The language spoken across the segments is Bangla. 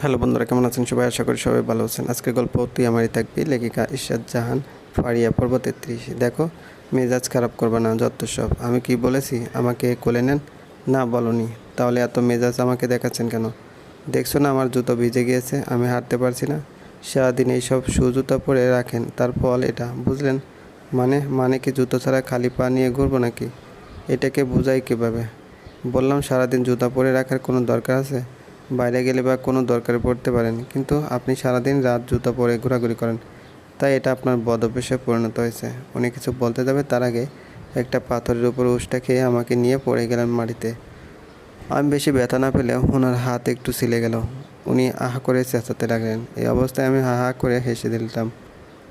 হ্যালো বন্ধুরা, কেমন আছেন সবাই? আশা করি সবাই ভালো আছেন। আজকের গল্প তুই আমারই থাকবি লেখিকা ইশাদ জাহান ফারিয়া, পর্ব তেত্রিশ। দেখো, মেজাজ খারাপ করবে না, যত সব। আমি কি বলেছি? আমাকে কোলে নেন? না, বলনি। তাহলে এত মেজাজ আমাকে দেখাচ্ছেন কেন? দেখছ না আমার জুতো ভিজে গিয়েছে? আমি হাঁটতে পারছি না। সারাদিন এইসব শু জুতো পরে রাখেন, তার ফল এটা, বুঝলেন? মানে মানে কি জুতো ছাড়া খালি পা নিয়ে ঘুরবো নাকি? এটাকে বোঝাই কীভাবে? বললাম, সারাদিন জুতা পরে রাখার কোনো দরকার আছে? বাইরে গেলে বা কোনো দরকারে পড়তে পারেন। কিন্তু আপনি সারাদিন রাত জুতা পরে ঘোরাঘুরি করেন। তাই এটা আপনার বদ অভ্যাসে পরিণত হয়েছে। উনি কিছু বলতে যাবে তার আগে একটা পাথরের উপর উষ্টা খেয়ে আমাকে নিয়ে পড়ে গেলেন মাটিতে। আমি বেশি ব্যথা না পেলেও ওনার হাত একটু ছিলে গেল। উনি আহা করে চেঁচাতে লাগলেন। এই অবস্থায় আমি হা হা করে হেসে দিলাম।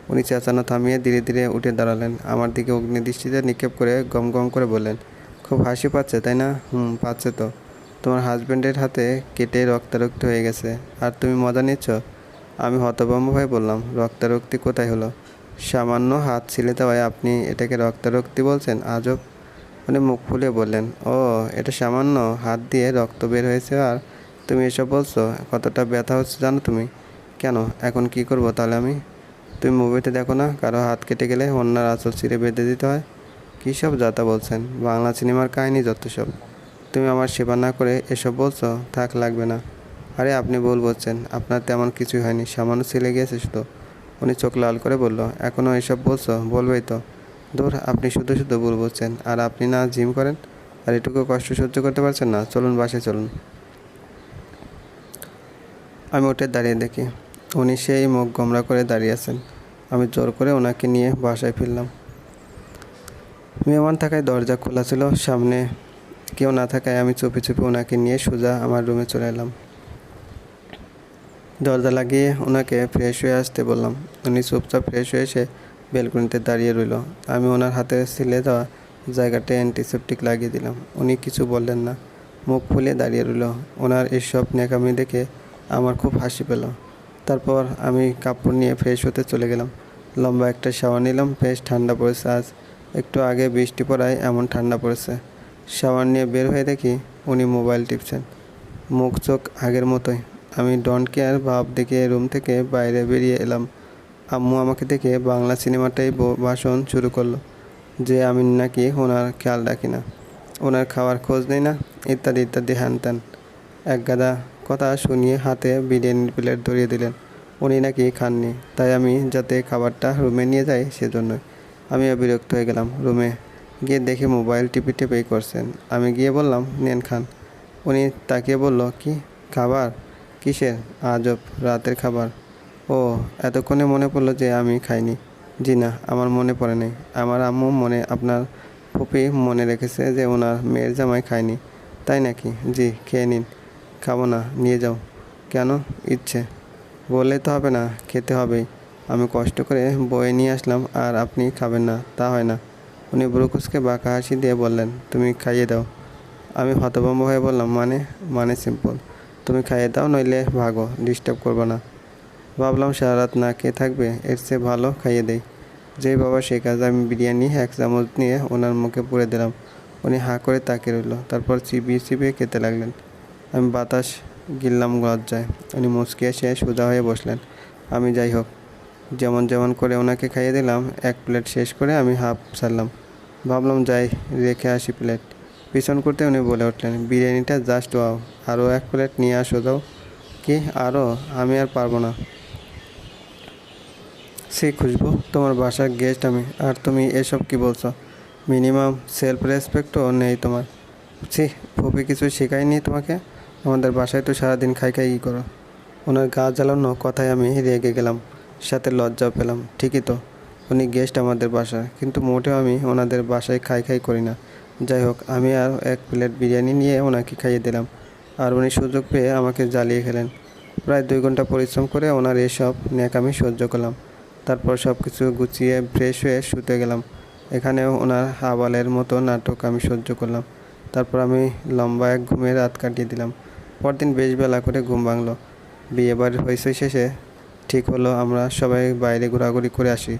উনি চেঁচানো থামিয়ে ধীরে ধীরে উঠে দাঁড়ালেন। আমার দিকে অগ্নিদৃষ্টিতে নিক্ষেপ করে গম গম করে বললেন, খুব হাসি পাচ্ছে, তাই না? হুম, পাচ্ছে তো। তোমার হাজব্যান্ডের হাতে কেটে রক্তারক্ত হয়ে গেছে। আর তুমি মজা নিচ্ছ? আমি হতভম্ব হয়ে বললাম, রক্তারক্তি কোথায় হলো? সামান্য হাত ছিলে দেওয়ায় আপনি এটাকে রক্তারক্তি বলছেন? আজব। উনি মুখ ফুলে বললেন, ও, এটা সামান্য হাত দিয়ে রক্ত বের হয়েছে আর তুমি এসব বলছো? কতটা ব্যথা হচ্ছে জানো তুমি? কেন? এখন কি করব তাহলে আমি? তুমি মুভিতে দেখো না? কারও হাত কেটে গেলে অন্যার আঁচল ছিঁড়ে বেঁধে দিতে হয়? কী সব যাতা বলছেন? বাংলা সিনেমার কাহিনী যত সব। তুমি আমার সেবা না করে এসব বলছো, থাক, লাগবে না। আরে, আপনি ভুল বলছেন। আপনার তেমন কিছুই হয়নি। সামান্য ছেলে গিয়েছে শুধু। উনি চোখ লাল করে বলল এখনও এসব বলছো? বলবেই তো। দূর আপনি শুধু শুধু ভুল বলছেন। আর আপনি না জিম করেন? আর এটুকু কষ্ট সহ্য করতে পারছেন না? চলুন বাসে চলুন। আমি উঠে দাঁড়িয়ে দেখি। উনি সেই মুখ গোমরা করে দাঁড়িয়ে আছেন। আমি জোর করে ওনাকে নিয়ে বাসায় ফিরলাম। মেহমান থাকায় দরজা খোলা ছিল। সামনে কেউ না থাকায় আমি চুপি চুপি ওনাকে নিয়ে সোজা আমার রুমে চলে এলাম। দরজা লাগিয়ে ওনাকে ফ্রেশ হয়ে আসতে বললাম। উনি চুপচাপ ফ্রেশ হয়ে এসে বেলকনিতে দাঁড়িয়ে রইল। আমি ওনার হাতে সিলে দেওয়া জায়গাটা অ্যান্টিসেপটিক লাগিয়ে দিলাম। উনি কিছু বললেন না। মুখ ফুলে দাঁড়িয়ে রইল। ওনার এসব নেকামি দেখে আমার খুব হাসি পেল। তারপর আমি কাপড় নিয়ে ফ্রেশ হতে চলে গেলাম। লম্বা একটা শাওয়ার নিলাম। বেশ ঠান্ডা পড়েছে আজ। একটু আগে বৃষ্টি পড়ায় এমন ঠান্ডা পড়েছে। শাওয়ার নিয়ে বের হয়ে দেখি উনি মোবাইল টিপছেন। মুখ চোখ আগের মতোই। আমি ডন কেয়ার ভাব দেখে রুম থেকে বাইরে বেরিয়ে এলাম। আম্মু আমাকে দেখে বাংলা সিনেমাটাই ভাষণ শুরু করল, যে আমি নাকি ওনার খেয়াল রাখি না। ওনার খাওয়ার খোঁজ নেই না? ইত্যাদি ইত্যাদি, হ্যান এক গাদা কথা শুনিয়ে হাতে বিরিয়ানির প্লেট ধরিয়ে দিলেন। উনি নাকি খাননি, তাই আমি যাতে খাবারটা রুমে নিয়ে যাই সেজন্য আমিও বিরক্ত হয়ে গেলাম রুমে। গিয়ে দেখে মোবাইল টিপে টিপেই করছেন। আমি গিয়ে বললাম, নেন খান। উনি তাকিয়ে বলল, কি খাবার? কিসের? আজব, রাতের খাবার। ও এতক্ষণে মনে পড়ল যে আমি খাইনি। জি না, আমার মনে পড়ে নাই। আমার আম্মু মনে, আপনার ফুপি মনে রেখেছে যে ওনার মেয়ের জামাই খায়নি। তাই নাকি? জি, খেয়ে নিন। খাব না, নিয়ে যাও। কেন? ইচ্ছে। বললে তো হবে না, খেতে হবেই। আমি কষ্ট করে বয়ে নিয়ে আসলাম, আর আপনি খাবেন না, তা হয় না। উনি ব্রুকুসকে বাঁকা হাসি দিয়ে বললেন, তুমি খাইয়ে দাও। আমি হতভম্ব হয়ে বললাম মানে মানে সিম্পল তুমি খাইয়ে দাও, নইলে ভাগো ডিস্টার্ব করব না। ভাবলাম, সারা রাত না খেয়ে থাকবে, এর চেয়ে ভালো খাইয়ে দেই। যেই বাবা সেই কাজ আমি বিরিয়ানি এক চামচ নিয়ে ওনার মুখে পুরে দিলাম। উনি হাঁ করে তাকিয়ে রইল, তারপর চিবিয়ে চিবিয়ে খেতে লাগলেন। আমি বাতাস গিললাম লজ্জায়। উনি মুচকে এসে সোজা হয়ে বসলেন। আমি যাই হোক যেমন যেমন করে ওনাকে খাইয়ে দিলাম, এক প্লেট শেষ করে আমি হাফ ছাড়লাম। ভাবলাম, যাই, রেখে আসি প্লেট। পিছন করতে উনি বলে উঠলেন, বিরিয়ানিটা জাস্ট ওয়াও আরও এক প্লেট নিয়ে আসো দাও। কি? আরও আমি আর পারব না। সে খুশবু, তোমার বাসার গেস্ট আমি, আর তুমি এসব কি বলছো? মিনিমাম সেলফ রেসপেক্টও নেই তোমার। ছি, ফুপি কিছু শেখায়নি তোমাকে? আমাদের বাসায় তো সারাদিন খাই খাই করো। ওনার গা জ্বালানো কথায় আমি রেগে গেলাম। সাথে লজ্জাও পেলাম, ঠিকই তো। উনি গেস্ট আমাদের বাসায়, কিন্তু মোটেও আমি ওনাদের বাসায় খাই খাই করি না। যাই হোক, আমি আর এক প্লেট বিরিয়ানি নিয়ে ওনাকে খাইয়ে দিলাম। আর উনি সুযোগ পেয়ে আমাকে জ্বালিয়ে খেলেন। প্রায় দুই ঘণ্টা পরিশ্রম করে ওনার এসব ন্যাকামি সহ্য করলাম। তারপর সব কিছু গুছিয়ে ফ্রেশ হয়ে শুতে গেলাম। এখানেও ওনার হাবালের মতো নাটক আমি সহ্য করলাম। তারপর আমি লম্বা এক ঘুমে রাত কাটিয়ে দিলাম। পরদিন বেশ বেলা করে ঘুম ভাঙলো। বিয়ে বাড়ির হয়েছে শেষে ঠিক হলো আমরা সবাই বাইরে ঘোরাঘুরি করে আসি।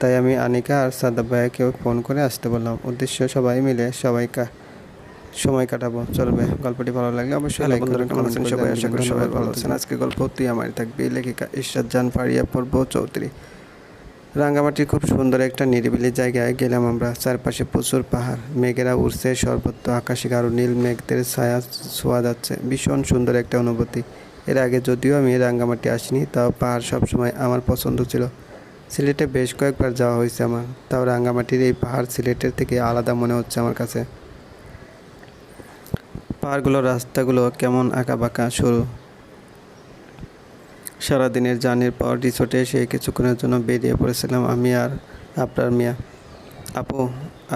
তাই আমি আনিকা আর সাদাব ভাইয়াকেও ফোন করে আসতে বললাম। উদ্দেশ্য সবাই মিলে সবাই সময় কাটাবো। চলবে গল্পটি ভালো লাগলে অবশ্যই লাইক করবেন কেমন আছেন? সবাই আশা করি সবাই ভালো আছেন। আজকে গল্প তুই আমার থাকবে লেখিকা ঈশ্বর জান পাড়িয়া পর্ব চৌধুরী। রাঙ্গামাটি খুব সুন্দর একটা নিরিবিলি জায়গায় গেলাম আমরা। চারপাশে প্রচুর পাহাড়। মেঘেরা উড়ছে সর্বত্র আকাশে আরও নীল মেঘদের ছায়া ছোঁয়া যাচ্ছে। ভীষণ সুন্দর একটা অনুভূতি। এর আগে যদিও আমি রাঙ্গামাটি আসিনি, তাও পাহাড় সবসময় আমার পছন্দ ছিল। সিলেটে বেশ কয়েকবার যাওয়া হয়েছে আমার, তাও রাঙ্গামাটির এই পাহাড় সিলেটের থেকে আলাদা মনে হচ্ছে আমার কাছে। পাহাড়গুলোর রাস্তাগুলো কেমন আঁকা বাঁকা সরু। সারাদিনের জার্নির পর রিসোর্টে এসে কিছুক্ষণের জন্য বেরিয়ে পড়েছিলাম আমি আর আপনার মিয়া। আপু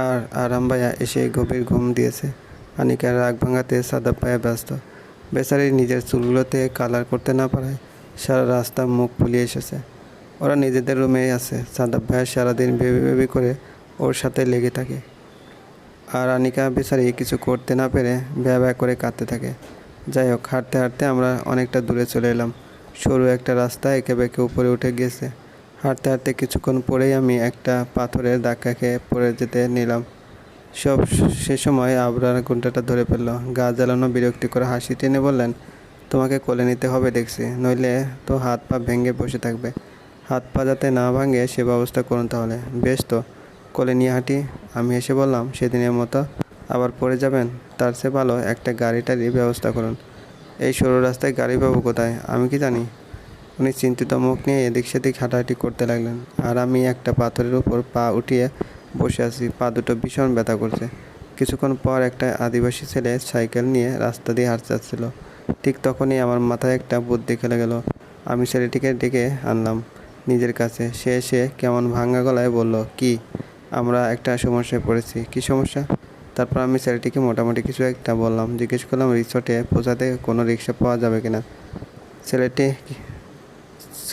আর আরাম ভাইয়া এসে গভীর ঘুম দিয়েছে। আনিকার রাগ ভাঙাতে সাদা পায়ে ব্যস্ত। বেচারি নিজের চুলগুলোতে কালার করতে না পারায় সারা রাস্তা মুখ ফুলিয়ে এসেছে। ওরা নিজেদের রুমেই আছে। সাদাব ভাইয়া সারাদিন বেবি বেবি করে ওর সাথে লেগে থাকে। আর আনিকা বেচারি কিছু করতে না পেরে ব্যা ব্যা করে কাঁদতে থাকে। যাই হোক, হাঁটতে হাঁটতে আমরা অনেকটা দূরে চলে এলাম। সরু একটা রাস্তা একে বেঁকে উপরে উঠে গেছে। হাঁটতে হাঁটতে কিছুক্ষণ পরেই আমি একটা পাথরের ধাক্কা খেয়ে পড়ে যেতে নিলাম। সব সে সময় আবরার ঘন্টাটা ধরে ফেলল। গা জ্বালানো বিরক্তি করে হাসি টেনে বললেন, তোমাকে কোলে নিতে হবে দেখছি, নইলে তো হাত পা ভেঙে বসে থাকবে। হাত পা যাতে না ভাঙে সে ব্যবস্থা করুন তাহলে। বেশ তো, কোলে নিয়ে হাঁটি। আমি এসে বললাম, সেদিনের মতো আবার পড়ে যাবেন? তার চেয়ে ভালো একটা গাড়ি টাড়ির ব্যবস্থা করুন। এই সরু রাস্তায় গাড়ি পাবো কোথায়? আমি কি জানি? উনি চিন্তিত মুখ নিয়ে এদিক সেদিক হাঁটাহাঁটি করতে লাগলেন। আর আমি একটা পাথরের উপর পা উঠিয়ে বসে আছি, পা দুটো ভীষণ ব্যথা করছে। কিছুক্ষণ পর একটা আদিবাসী ছেলে সাইকেল নিয়ে রাস্তা দিয়ে হাঁটতে যাচ্ছিল। ঠিক তখনই আমার মাথায় একটা বুদ্ধি খেলে গেল। আমি ছেলেটিকে ডেকে আনলাম নিজের কাছে। সে এসে কেমন ভাঙ্গা গলায় বলল, কি, আমরা একটা সমস্যায় পড়েছি। কি সমস্যা? তারপর আমি ছেলেটিকে মোটামুটি কিছু একটা বললাম। জিজ্ঞেস করলাম, রিসোর্টে পৌঁছাতে কোনো রিক্সা পাওয়া যাবে কিনা? ছেলেটি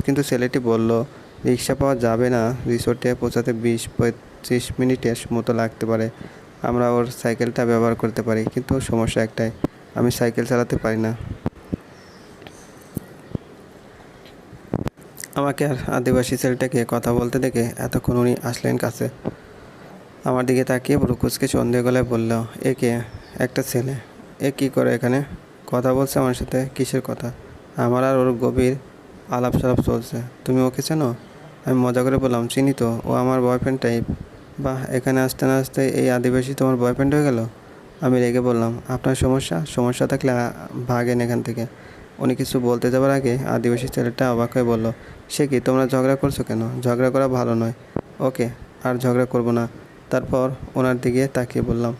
কিন্তু ছেলেটি বলল, রিক্সা পাওয়া যাবে না। রিসোর্টে পৌঁছাতে বিশ পঁয়ত্রিশ মিনিটের মতো লাগতে পারে। আমরা ওর সাইকেলটা ব্যবহার করতে পারি, কিন্তু সমস্যা একটাই, আমি সাইকেল চালাতে পারি না। আমাকে আর আদিবাসী ছেলেটাকে কথা বলতে দেখে এতক্ষণ উনি আসলেন কাছে। আমার দিকে তাকিয়ে ব্রুকুচকে সন্দেহ গলায় বলল, এ কে? একটা ছেলে। এ কি করে এখানে? কথা বলছে আমার সাথে? কিসের কথা? আমার আর ওর গভীর আলাপ সালাপ চলছে। তুমি ওকে চেনো? আমি মজা করে বললাম, চিনি তো? ও আমার বয়ফ্রেন্ড টাইপ বাহ, এখানে আসতে না আসতে এই আদিবাসী তোমার বয়ফ্রেন্ড হয়ে গেল? আমি রেগে বললাম, আপনার সমস্যা? সমস্যা থাকলে ভাগেন এখান থেকে। উনি কিছু বলতে যাবার আগে আদিবাসী ছেলেটা অবাক হয়ে বলল, সে কি তোমরা ঝগড়া করছ কেন? ঝগড়া করা ভালো নয়। ওকে, আর ঝগড়া করব না। তারপর ওনার দিকে তাকিয়ে বললাম,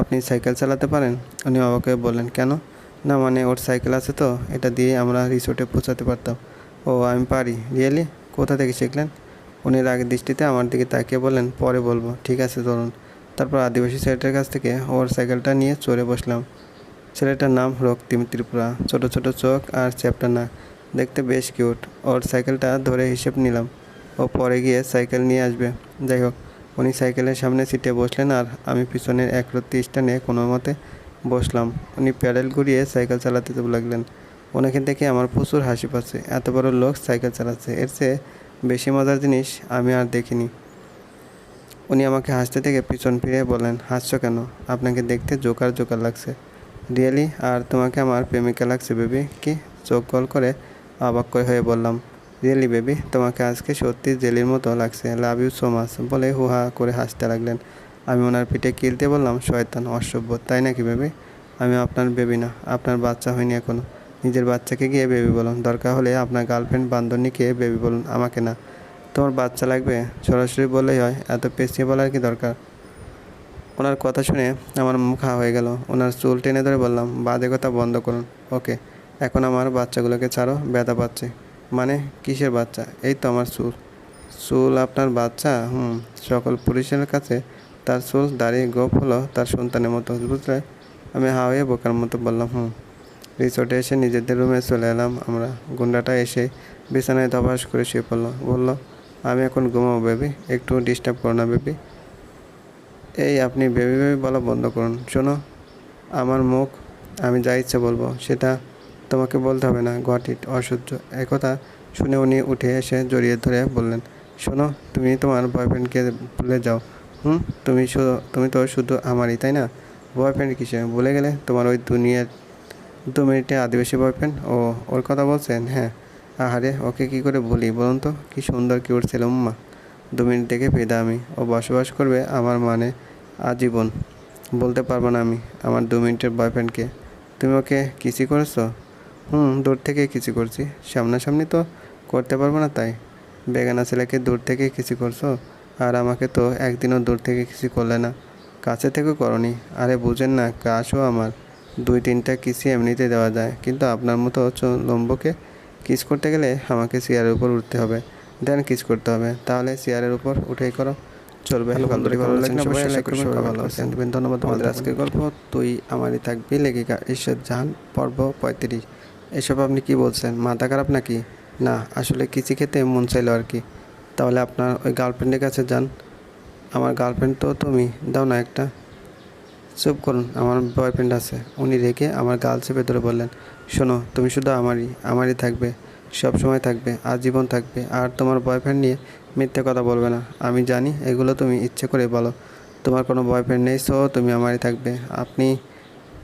আপনি সাইকেল চালাতে পারেন? উনি অবাক হয়ে বললেন, কেন? না মানে ওর সাইকেল আছে তো, এটা দিয়ে আমরা রিসোর্টে পৌঁছাতে পারতাম। ও, আমি পারি। রিয়েলি? কোথা থেকে শিখলেন? উনি রাগের দৃষ্টিতে আমার দিকে তাকিয়ে বললেন, পরে বলব। ঠিক আছে, ধরুন। তারপর আদিবাসী ছেলেটার কাছ থেকে ওর সাইকেলটা নিয়ে চড়ে বসলাম। ছেলেটার নাম রক্তিম ত্রিপুরা। ছোট ছোট চোখ আর চ্যাপটা নাক দেখতে বেশ কিউট। ওর সাইকেলটা ধরে হিসেব নিলাম। ও পরে গিয়ে সাইকেল নিয়ে আসবে। যাই হোক, উনি সাইকেলের সামনে সিটে বসলেন আর আমি পিছনের একরত্তি স্ট্যান্ডে কোনো মতে বসলাম। উনি প্যাডেল ঘুরিয়ে সাইকেল চালাতে লাগলেন। ওনাকে দেখে আমার প্রচুর হাসি পাচ্ছে, এত বড় লোক সাইকেল চালাচ্ছে। এর চেয়ে বেশি মজার জিনিস আমি আর দেখিনি। উনি আমাকে হাসতে থেকে পিছন ফিরে বলেন, হাসছো কেন? আপনাকে দেখতে জোকার জোকার লাগছে। রিয়েলি? আর তোমাকে আমার প্রেমিকা লাগছে, বেবি? কি? চোখ গল করে অবাক হয়ে বললাম, রিয়েলি বেবি? তোমাকে আজকে সত্যি জেলির মতো লাগছে। লাভ ইউ সো মাচ বলে হুহা করে হাসতে লাগলেন। আমি ওনার পিঠে কিলতে বললাম, শয়তান, অসভ্য, তাই নাকি বেবি? আমি আপনার বেবি না, আপনার বাচ্চা হয়নি এখনও। নিজের বাচ্চাকে গিয়ে বেবি বলুন। দরকার হলে আপনার গার্লফ্রেন্ড বান্ধবীকে বেবি বলুন, আমাকে না। তোমার বাচ্চা লাগবে? সরাসরি বললেই হয়, এত পেঁচিয়ে বলার কি দরকার? ওনার কথা শুনে আমার মুখ হয়ে গেল। ওনার চুল টেনে ধরে বললাম, বাজে কথা বন্ধ করুন। ওকে, এখন আমার বাচ্চাগুলোকে ছাড়ো, ব্যথা পাচ্ছে। মানে কিসের বাচ্চা? এই তো আমার চুল। চুল আপনার বাচ্চা? হুম, সকল পুলিশের কাছে তার চুল দাঁড়িয়ে গোপ হলো তার সন্তানের মতো, বুঝলে? আমি হা হয়ে বোকার মতো বললাম, হুম। রিসোর্টে এসে নিজেদের রুমে চলে এলাম আমরা। গুন্ডাটা এসে বিছানায় ধপাস করে শুয়ে পড়ল। বলল, আমি এখন ঘুমাবো, বেবি। একটু ডিস্টার্ব করো না, বেবি। এই আপনি বেবি বেবি বলা বন্ধ করুন। শোনো, আমার মুখ, আমি যা ইচ্ছে বলব, সেটা তোমাকে বলতে হবে না। গট ইট অসহ্য। একথা শুনে উনি উঠে এসে জড়িয়ে ধরে বললেন, শোনো, তুমি তোমার বয়ফ্রেন্ডকে ভুলে যাও। হুম? তুমি তুমি তো শুধু আমারই, তাই না? বয়ফ্রেন্ড কিসে? ভুলে গেলে তোমার ওই দুনিয়ার দু মিনিটে আদিবাসী বয়ফ্রেন্ড ও, ওর কথা বলছেন? হ্যাঁ। আহারে, ওকে কি করে ভুলি বলুন তো? কি সুন্দর কিউট ছিল, উম্মা। দু মিনিট দেখে পেদা আমি। ও বসবাস করবে আমার মানে আজীবন। বলতে পারব না আমি, আমার দু মিনিটের বয়ফ্রেন্ডকে তুমি ওকে কিসি করেছ? হুম, দূর থেকে কিছু করছি। সামনাসামনি তো করতে পারব না তাই। বেগানা ছেলেকে দূর থেকে কিছু করছ? আর আমাকে তো একদিনও দূর থেকে কিছু করলে না। কাছে থেকে করনি। আরে, বুঝেন না, কাশও আমার। দুই তিনটা কিসি এমনিতে দেওয়া যায়। কিন্তু আপনার মতো চ- লম্বকে কিস করতে গেলে আমাকে চেয়ারের উপর উঠতে হবে। দেন কিস করতে হবে। তাহলে চেয়ারের উপর উঠেই করো। চলবে। ভালো লাগলে অবশ্যই লাইক করবেন ভালো আছেন। ধন্যবাদ আমাদের আজকের গল্প তুই আমারই থাকবি লেখিকা ঈশ্বর জাহান পর্ব পঁয়ত্রিশ। এসব আপনি কি বলছেন? মাথা খারাপ নাকি? না আসলে কিচি খেতে মন চাইলো আর কি। তাহলে আপনার ওই গার্লফ্রেন্ডের কাছে যান। আমার গার্লফ্রেন্ড তো তুমি দাও না একটা। চুপ করুন, আমার বয়ফ্রেন্ড আছে। উনি রেখে আমার গাল চেপে ধরে বললেন, শোনো, তুমি শুধু আমারই আমারই থাকবে সব সময় থাকবে, আজীবন থাকবে, আর তোমার বয়ফ্রেন্ড নিয়ে মিথ্যে কথা বলবে না। আমি জানি এগুলো তুমি ইচ্ছে করে বলো, তোমার কোনো বয়ফ্রেন্ড নেই সো তুমি আমারই থাকবে। আপনি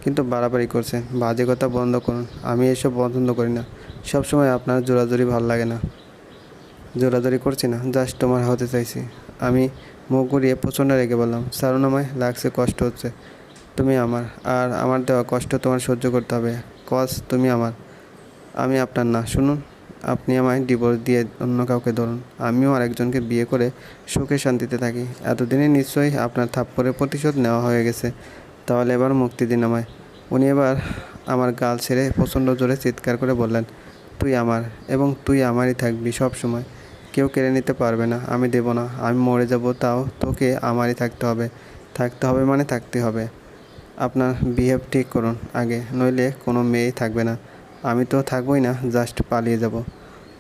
কিন্তু বাড়াবাড়ি করছেন, বাজে কথা বন্ধ করুন, আমি এসব পছন্দ করি না। সব সময় আপনার জোরাজুরি ভালো লাগে না। জোরাজুরি করছি না, জাস্ট তোমার হতে চাইছি। আমি মুখ ঘুরিয়ে প্রচণ্ড রেগে বললাম সারুন আমায় লাগছে, কষ্ট হচ্ছে। তুমি আমার, আর আমার দেওয়া কষ্ট তোমার সহ্য করতে হবে। কজ তুমি আমার। আমি আপনার না, শুনুন। আপনি আমায় ডিভোর্স দিয়ে অন্য কাউকে ধরুন। আমিও আরেকজনকে বিয়ে করে সুখে শান্তিতে থাকি। এতদিনে নিশ্চয়ই আপনার থাপ্পড়ের প্রতিশোধ নেওয়া হয়ে গেছে। তাহলে এবার মুক্তি দিন আমায়। উনি এবার আমার গাল ছেড়ে প্রচণ্ড জোরে চিৎকার করে বললেন, তুই আমার, এবং তুই আমারই থাকবি সব সময়। কেউ কেড়ে নিতে পারবে না, আমি দেব না, আমি মরে যাব, তাও তোকে আমারই থাকতে হবে। থাকতে হবে মানে থাকতে হবে। আপনার বিহেভ ঠিক করুন আগে, নইলে কোনো মেয়েই থাকবে না। আমি তো থাকবোই না জাস্ট পালিয়ে যাব।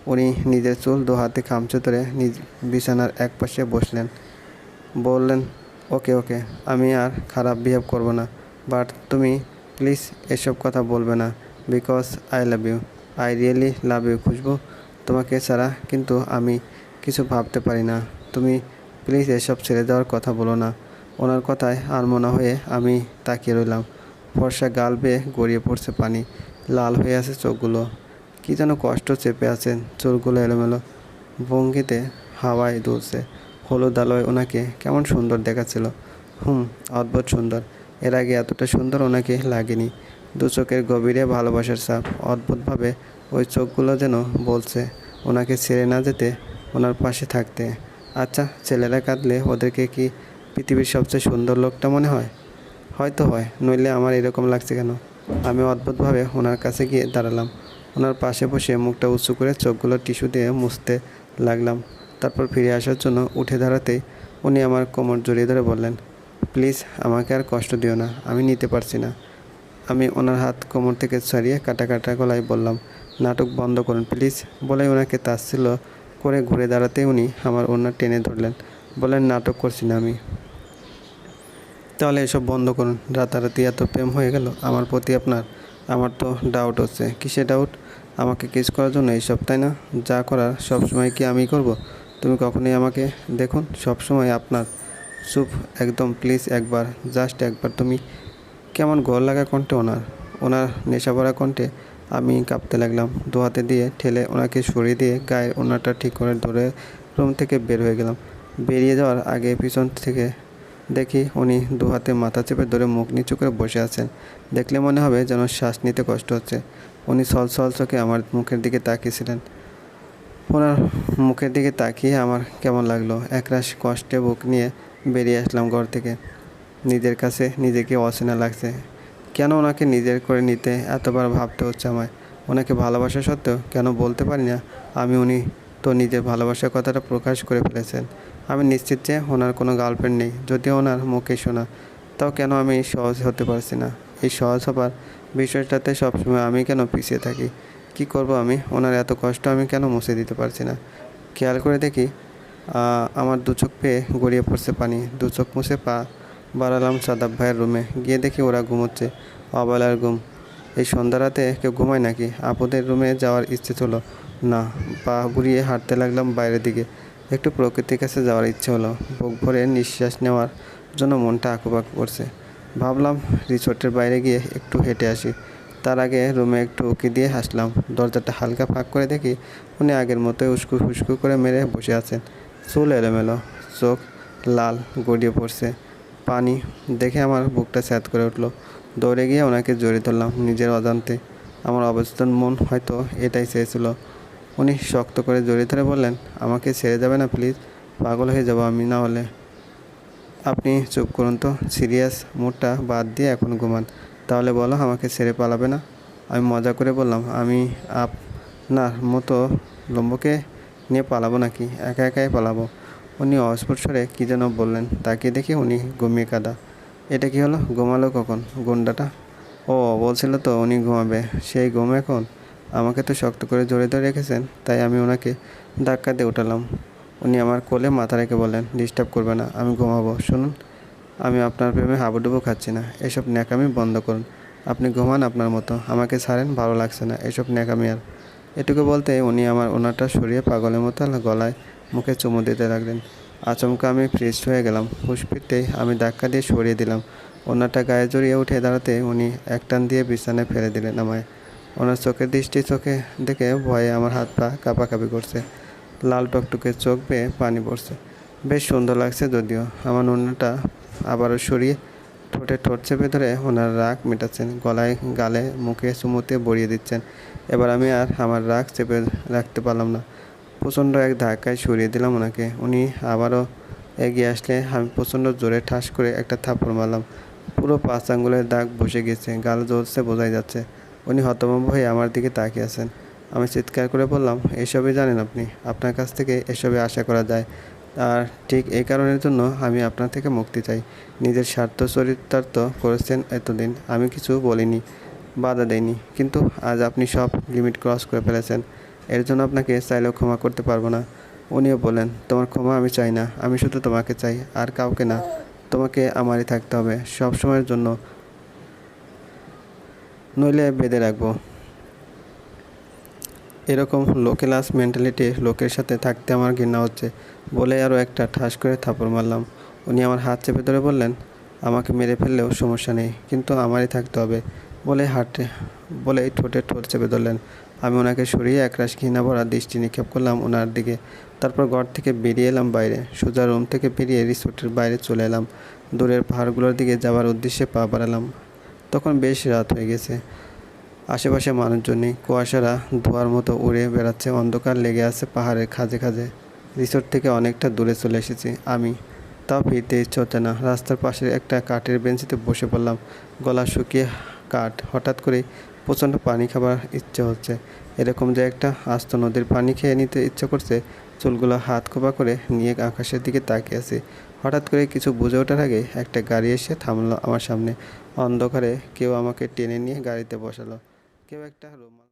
উনি নিজের চুল দু হাতে খামচে ধরে নিজ বিছানার এক পাশে বসলেন। বললেন, ওকে ওকে, আমি আর খারাপ বিহেভ করব না। বাট তুমি প্লিজ এসব কথা বলবে না because I love you I really love you Khushbu. তোমাকে ছাড়া কিন্তু আমি কিছু ভাবতে পারি না। তুমি প্লিজ এসব ছেড়ে দেওয়ার কথা বলো না। ওনার কথায় আর মনে হয়ে আমি তাকিয়ে রইলাম। ফর্সা গাল বেয়ে গড়িয়ে পড়ছে পানি। লাল হয়ে আছে চোখগুলো। কি যেন কষ্ট চেপে আছেন চুলগুলো এলোমেলো। ভঙ্গিতে হাওয়ায় দুলছে। হলুদ আলোয় ওনাকে কেমন সুন্দর দেখাচ্ছিল। হুম, অদ্ভুত সুন্দর। এর আগে এতটা সুন্দর ওনাকে লাগেনি। দু চোখের গভীরে ভালোবাসার ছাপ। অদ্ভুতভাবে ওই চোখগুলো যেন বলছে ওনাকে ছেড়ে না যেতে, ওনার পাশে থাকতে। আচ্ছা ছেলেরা কাঁদলে ওদেরকে কি পৃথিবীর সবচেয়ে সুন্দর লোকটা মনে হয়? হয়তো হয়, নইলে আমার এরকম লাগছে কেন? আমি অদ্ভুতভাবে ওনার কাছে গিয়ে দাঁড়ালাম। ওনার পাশে বসে মুখটা উঁচু করে চোখগুলো টিস্যু দিয়ে মুছতে লাগলাম। তারপর ফিরে আসার জন্য উঠে দাঁড়াতেই উনি আমার কোমর জড়িয়ে ধরে বললেন, প্লিজ আমাকে আর কষ্ট দিও না, আমি নিতে পারছি না। আমি ওনার হাত কোমর থেকে ছাড়িয়ে কাটা কাটা গলায় বললাম নাটক বন্ধ করুন, প্লিজ। বলে ওনাকে তাচ্ছিল করে ঘুরে দাঁড়াতে উনি আমার ওনার টেনে ধরলেন। বলেন, নাটক করছি না আমি। তাহলে এসব বন্ধ করুন। রাতারাতি এত প্রেম হয়ে গেল। আমার প্রতি আপনার, আমার তো ডাউট হচ্ছে। কিসে ডাউট আমাকে কিস করার জন্য এইসব, তাই না? যা করার সব সময় কি আমি করব? তুমি কখনোই আমাকে দেখুন, সব সময় আপনার। চুপ, একদম প্লিজ একবার জাস্ট একবার। তুমি কেমন গোল লাগা কণ্ঠে ওনার। ওনার নেশা ভরা কণ্ঠে আমি কাঁপতে লাগলাম। দু হাতে দিয়ে ঠেলে ওনাকে সরিয়ে দিয়ে গায়ের ওনাটা ঠিক করে ধরে রুম থেকে বের হয়ে গেলাম। বেরিয়ে যাওয়ার আগে পিছন থেকে দেখি উনি দু হাতে মাথা চেপে ধরে মুখ নিচু করে বসে আছেন। দেখলে মনে হবে যেন শ্বাস নিতে কষ্ট হচ্ছে। উনি সল সল চোখে আমার মুখের দিকে তাকিয়েছিলেন। ওনার মুখের দিকে তাকিয়ে আমার কেমন লাগল? একরাশ কষ্টে বুক নিয়ে বেরিয়ে আসলাম ঘর থেকে। নিজের কাছে নিজেকে অচেনা লাগছে। কেন ওনাকে নিজের করে নিতে এতবার ভাবতে হচ্ছে আমায়? ওনাকে ভালোবাসা সত্ত্বেও কেন বলতে পারি না? আমি উনি তো নিজের ভালোবাসার কথাটা প্রকাশ করে ফেলেছেন। আমি নিশ্চিত যে ওনার কোনো গার্লফ্রেন্ড নেই। যদিও ওনার মুখে শোনা তাও কেন আমি সহজ হতে পারছি না? এই সহজ হবার বিষয়টাতে সবসময় আমি কেন পিছিয়ে থাকি? কি করব আমি? ওনার এত কষ্ট আমি কেন মুছে দিতে পারছি না? খেয়াল করে দেখি আমার দু চোখ পেয়ে গড়িয়ে পড়ছে পানি। দু চোখ মুছে পা বাড়ালাম সাদাব ভাইয়ের রুমে। গিয়ে দেখি ওরা ঘুমোচ্ছে। অবেলার ঘুম। এই সন্ধ্যা রাতে কেউ ঘুমায় নাকি? আপুদের রুমে যাওয়ার ইচ্ছে ছিল। না, পা ঘুরিয়ে হাঁটতে লাগলাম বাইরের দিকে। একটু প্রকৃতির কাছে যাওয়ার ইচ্ছে হলো। বুক ভরে নিঃশ্বাস নেওয়ার জন্য মনটা আঁকুপাকু করছে। ভাবলাম রিসোর্টের বাইরে গিয়ে একটু হেঁটে আসি। তার আগে রুমে একটু উঁকি দিয়ে হাসলাম। দরজাটা হালকা ফাঁক করে দেখি উনি আগের মতোই উস্কু ফুস্কু করে মেরে বসে আছেন। চুল এলোমেলো। চোখ লাল, গড়িয়ে পড়ছে। পানি দেখে আমার বুকটা স্যাঁত করে উঠল। দৌড়ে গিয়ে ওনাকে জড়িয়ে ধরলাম নিজের অজান্তে। আমার অবস্থান মন হয়তো এটাই চেয়েছিল। উনি শক্ত করে জড়িয়ে ধরে বললেন, আমাকে ছেড়ে যাবে না প্লিজ পাগল হয়ে যাব আমি না হলে। আপনি চুপ করুন তো, সিরিয়াস মুডটা বাদ দিয়ে এখন ঘুমান। তাহলে বলো আমাকে ছেড়ে পালাবে না? আমি মজা করে বললাম, আমি আপনার মতো লম্বকে নিয়ে পালাবো নাকি? একা একাই পালাবো। উনি অস্ফুট কী যেন বললেন, তাকিয়ে দেখি উনি ঘুমিয়ে কাদা। এটা কি হলো? ঘুমালো কখন? গুন্ডাটা? ও, বলছিল তো উনি ঘুমাবে। সেই ঘুম এখন? আমাকে তো শক্ত করে জড়িয়ে ধরে রেখেছেন, তাই আমি ওনাকে ধাক্কা দিয়ে উঠালাম। উনি আমার কোলে মাথা রেখে বললেন, ডিস্টার্ব করবে না, আমি ঘুমাবো। শুনুন, আমি আপনার প্রেমে হাবুডুবু খাচ্ছি না। এসব ন্যাকামি বন্ধ করুন। আপনি ঘুমান আপনার মতো। আমাকে ছাড়েন, ভালো লাগছে না। এসব ন্যাকামি আর। এটুকু বলতে উনি আমার ওনাটা সরিয়ে পাগলের মতো গলায় মুখে চুমু দিতে লাগলেন। আচমকা আমি ফ্রিজ হয়ে গেলাম। ফুসফিরতেই আমি ধাক্কা দিয়ে সরিয়ে দিলাম। ওনাটা গায়ে জড়িয়ে উঠে দাঁড়াতে উনি এক টান দিয়ে বিছানায় ফেলে দিলেন আমায়। ওনার চোখের দৃষ্টি চোখে দেখে ভয়ে আমার হাত পা কাঁপাকাঁপি করছে। লাল টকটকে চোখ বেয়ে পানি পড়ছে। বেশ সুন্দর লাগছে যদিও। আমার ওনাটা আবারও সরিয়ে ঠোঁটে ঠোঁট চেপে ধরে ওনার রাগ মেটাচ্ছেন। গলায়, গালে, মুখে চুমুতে বড়িয়ে দিচ্ছেন। এবার আমি আর আমার রাগ চেপে রাখতে পারলাম না। প্রচণ্ড এক ধাক্কায় সরিয়ে দিলাম ওনাকে। উনি আবারও এগিয়ে আসলে আমি প্রচণ্ড জোরে ঠাস করে একটা থাপ্পড় মারলাম। পুরো পাঁচ আঙ্গুলের দাগ বসে গেছে, গাল জ্বলছে, বোঝাই যাচ্ছে। উনি হতভম্ব হয়ে আমার দিকে তাকিয়ে আছেন। আমি চিৎকার করে বললাম, এসবই জানেন আপনি, আপনার কাছ থেকে এসবে আশা করা যায়। আর ঠিক এই কারণের জন্য আমি আপনার থেকে মুক্তি চাই। নিজের স্বার্থ চরিতার্থ করেছেন এতদিন, আমি কিছু বলিনি, বাধা দেইনি। কিন্তু আজ আপনি সব লিমিট ক্রস করে ফেলেছেন। এর জন্য আপনাকে চাইলেও ক্ষমা করতে পারব না। উনিও বলেন তোমার ক্ষমা আমি চাই না, আমি শুধু তোমাকে চাই, আর কাউকে না। তোমাকে আমারই থাকতে হবে, সব সময়ের জন্য নইলে বেঁধে রাখব। এরকম লোকেলাস মেন্টালিটি লোকের সাথে থাকতে আমার ঘৃণা হচ্ছে। বলে আরও একটা ঠাস করে থাপড় মারলাম। উনি আমার হাত চেপে ধরে বললেন, আমাকে মেরে ফেললেও সমস্যা নেই, কিন্তু আমারই থাকতে হবে। বলে হাঁটে বলেই ঠোঁটে ঠোঁট চেপে ধরলেন। আমি ওনাকে সরিয়ে একরাশ ঘৃণা ভরা দৃষ্টি নিক্ষেপ করলাম ওনার দিকে। তারপর ঘর থেকে বেরিয়ে এলাম বাইরে। সোজা রুম থেকে বেরিয়ে রিসোর্টের বাইরে চলে এলাম। দূরের পাহাড়গুলোর দিকে যাওয়ার উদ্দেশ্যে পা বাড়ালাম। তখন বেশ রাত হয়ে গেছে। আশেপাশে মানুষজন নেই কুয়াশারা ধোয়ার মতো উড়ে বেড়াচ্ছে, অন্ধকার লেগে আছে পাহাড়ের খাজে খাজে। রিসোর্ট থেকে অনেকটা দূরে চলে এসেছি আমি। তাও ফিরতে ইচ্ছে হচ্ছে না। রাস্তার পাশে একটা কাঠের বেঞ্চিতে বসে পড়লাম। গলা শুকিয়ে কাঠ। হঠাৎ করে প্রচণ্ড পানি খাবার ইচ্ছে হচ্ছে। এরকম যে একটা আস্ত নদীর পানি খেয়ে নিতে ইচ্ছে করছে, চুলগুলো হাত খোপা করে নিয়ে আকাশের দিকে তাকিয়ে আছি। হঠাৎ করে কিছু বুঝে ওঠার আগে একটা গাড়ি এসে থামলো আমার সামনে। অন্ধকারে কেউ আমাকে টেনে নিয়ে গাড়িতে বসালো। কেউ একটা রুমাল